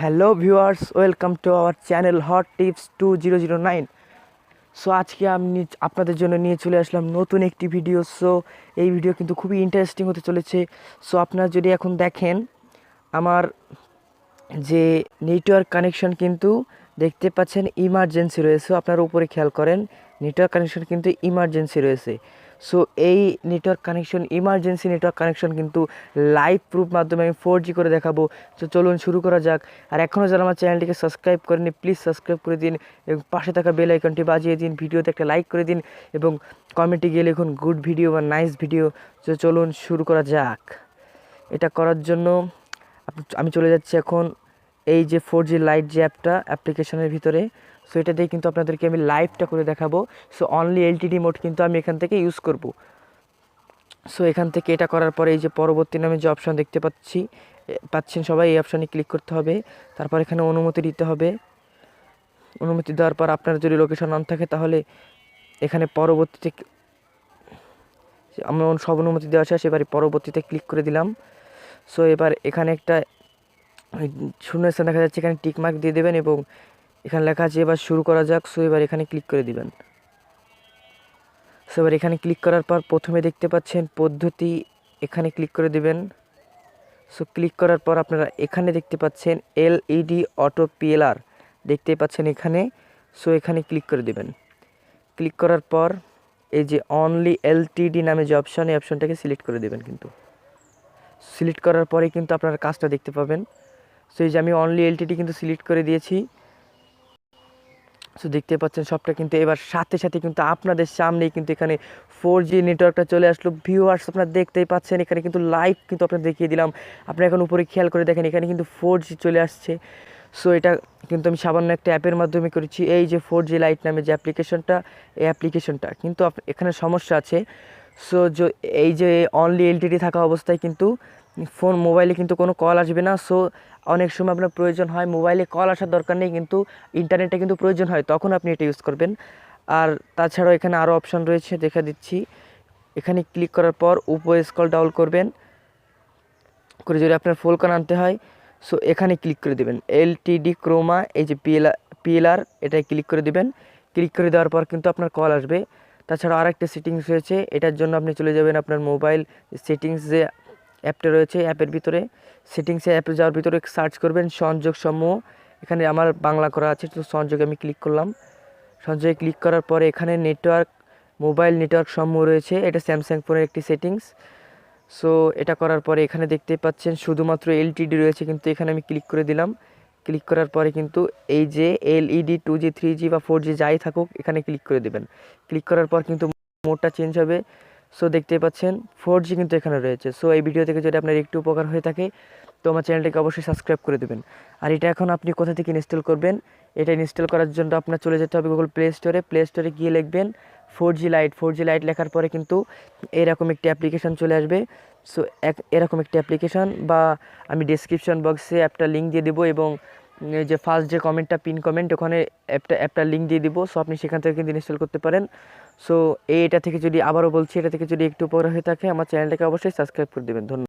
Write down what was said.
Hello viewers welcome to our channel hot tips two zero zero nine so আজকে আমি আপনাদের জন্য নিয়ে চলে আসলাম নতুন একটি ভিডিও সো এই ভিডিও কিন্তু খুবই ইন্টারেস্টিং হতে চলেছে। সো আপনারা যদি এখন দেখেন, আমার যে নেটওয়ার্ক কানেকশন কিন্তু দেখতে পাচ্ছেন ইমার্জেন্সি রয়েছে। আপনারা উপরে খেয়াল করেন নেটওয়ার্ক কানেকশন কিন্তু ইমার্জেন্সি রয়েছে। সো এই network connection emergency network connection কিন্তু লাইভ প্রুফ মাধ্যমে আমি ফোর জি করে দেখাবো। তো চলুন শুরু করা যাক। আর এখনও যারা আমার চ্যানেলটিকে সাবস্ক্রাইব করেনি প্লিজ সাবস্ক্রাইব করে দিন এবং পাশে থাকা বেল আইকনটি বাজিয়ে দিন, ভিডিওতে একটা লাইক করে দিন এবং কমেন্টে গিয়ে লিখুন গুড ভিডিও বা নাইস ভিডিও তো চলুন শুরু করা যাক। এটা করার জন্য আমি চলে যাচ্ছি এখন এই যে ফোর জি লাইট যে অ্যাপটা অ্যাপ্লিকেশনের ভিতরে। সো এটা দিয়ে কিন্তু আপনাদেরকে আমি লাইভটা করে দেখাবো। সো অনলি এলটিডি মোড কিন্তু আমি এখান থেকে ইউজ করব। সো এখান থেকে এটা করার পরে এই যে পরবর্তী নামে যে অপশান দেখতে পাচ্ছি পাচ্ছেন সবাই, এই অপশানে ক্লিক করতে হবে। তারপর এখানে অনুমতি দিতে হবে। অনুমতি দেওয়ার পর আপনার যদি লোকেশন অন থাকে, তাহলে এখানে পরবর্তীতে আমার সব অনুমতি দেওয়া শেষ, এবারে পরবর্তীতে ক্লিক করে দিলাম। সো এবার এখানে একটা, ওই শূন্য স্থান দেখা যাচ্ছে এখানে টিকমার্ক দিয়ে দেবেন এবং এখানে লেখা আছে, এবার শুরু করা যাক। সো এবার এখানে ক্লিক করে দিবেন। সো এবার এখানে ক্লিক করার পর প্রথমে দেখতে পাচ্ছেন পদ্ধতি, এখানে ক্লিক করে দিবেন। সো ক্লিক করার পর আপনারা এখানে দেখতে পাচ্ছেন এলইডি অটো পিএলআর দেখতেই পাচ্ছেন এখানে। সো এখানে ক্লিক করে দিবেন। ক্লিক করার পর এই যে অনলি এলটিডি নামে যে অপশন এই অপশনটাকে সিলেক্ট করে দেবেন কিন্তু। সিলেক্ট করার পরে কিন্তু আপনারা কাজটা দেখতে পাবেন। সো এই যে আমি অনলি এলটিডি কিন্তু সিলেক্ট করে দিয়েছি। সো দেখতে পাচ্ছেন সবটা কিন্তু এবার সাথে সাথে কিন্তু আপনাদের সামনেই কিন্তু এখানে ফোর জি নেটওয়ার্কটা চলে আসলো। ভিউয়ার্স আপনারা দেখতেই পাচ্ছেন, এখানে কিন্তু লাইভ কিন্তু আপনার দেখিয়ে দিলাম। আপনারা এখন উপরে খেয়াল করে দেখেন, এখানে কিন্তু ফোর চলে আসছে। সো এটা কিন্তু আমি সামান্য একটা অ্যাপের মাধ্যমে করেছি। এই যে ফোর জি লাইট নামে যে অ্যাপ্লিকেশনটা এই অ্যাপ্লিকেশনটা কিন্তু এখানে সমস্যা আছে। সো এই যে অনলি এলটিডি থাকা অবস্থায় কিন্তু ফোন মোবাইলে কিন্তু কোনো কল আসবে না। সো অনেক সময় আপনার প্রয়োজন হয় মোবাইলে কল আসার দরকার নেই, কিন্তু ইন্টারনেটে কিন্তু প্রয়োজন হয়, তখন আপনি এটা ইউজ করবেন। আর তাছাড়াও এখানে আরও অপশন রয়েছে, দেখা দিচ্ছি। এখানে ক্লিক করার পর উপরে স্কল ডাউন করবেন। করে যদি আপনার ফুল কান আনতে হয় সো এখানে ক্লিক করে দেবেন। এলটিডি ক্রোমা এই যে পিএলআর পিএলআর এটাই ক্লিক করে দেবেন। ক্লিক করে দেওয়ার পর কিন্তু আপনার কল আসবে। তাছাড়া আরেকটা সেটিংস রয়েছে, এটার জন্য আপনি চলে যাবেন আপনার মোবাইল সেটিংস যে অ্যাপটা রয়েছে অ্যাপের ভিতরে। সেটিংসে অ্যাপে যাওয়ার ভিতরে সার্চ করবেন সংযোগ সমূহ। এখানে আমার বাংলা করা আছে, তো সংযোগে আমি ক্লিক করলাম। সংযোগে ক্লিক করার পরে এখানে নেটওয়ার্ক মোবাইল নেটওয়ার্ক সমূহ রয়েছে, এটা স্যামসাং ফোনের একটি সেটিংস সো এটা করার পরে এখানে দেখতেই পাচ্ছেন শুধুমাত্র এলটিডি রয়েছে, কিন্তু এখানে আমি ক্লিক করে দিলাম। ক্লিক করার পরে কিন্তু এই যে LED two G three G বা ফোর জি যাই থাকুক, এখানে ক্লিক করে দেবেন। ক্লিক করার পর কিন্তু মোডটা চেঞ্জ হবে। সো দেখতেই পাচ্ছেন ফোর জি কিন্তু এখানে রয়েছে। সো এই ভিডিও থেকে যদি আপনার একটু উপকার হয়ে থাকে, তো আমার চ্যানেলটিকে অবশ্যই সাবস্ক্রাইব করে দেবেন। আর এটা এখন আপনি কোথা থেকে ইনস্টল করবেন, এটা ইনস্টল করার জন্য আপনার চলে যেতে হবে গুগল প্লে স্টোরে প্লে স্টোরে গিয়ে লিখবেন four G lite four G lite লেখার পরে কিন্তু এরকম একটি অ্যাপ্লিকেশান চলে আসবে। সো এক, এরকম একটি অ্যাপ্লিকেশান বা আমি ডিসক্রিপশন বক্সে অ্যাপটা লিঙ্ক দিয়ে দেবো এবং যে ফার্স্ট যে কমেন্টটা পিন কমেন্ট ওখানে অ্যাপটা অ্যাপটা লিঙ্ক দিয়ে দিব। সো আপনি সেখান থেকে কিন্তু ইনস্টল করতে পারেন। সো এটা থেকে যদি আবারও বলছি, এটা থেকে যদি একটু উপকার হয়ে থাকে, আমার চ্যানেলটাকে অবশ্যই সাবস্ক্রাইব করে দেবেন। ধন্যবাদ।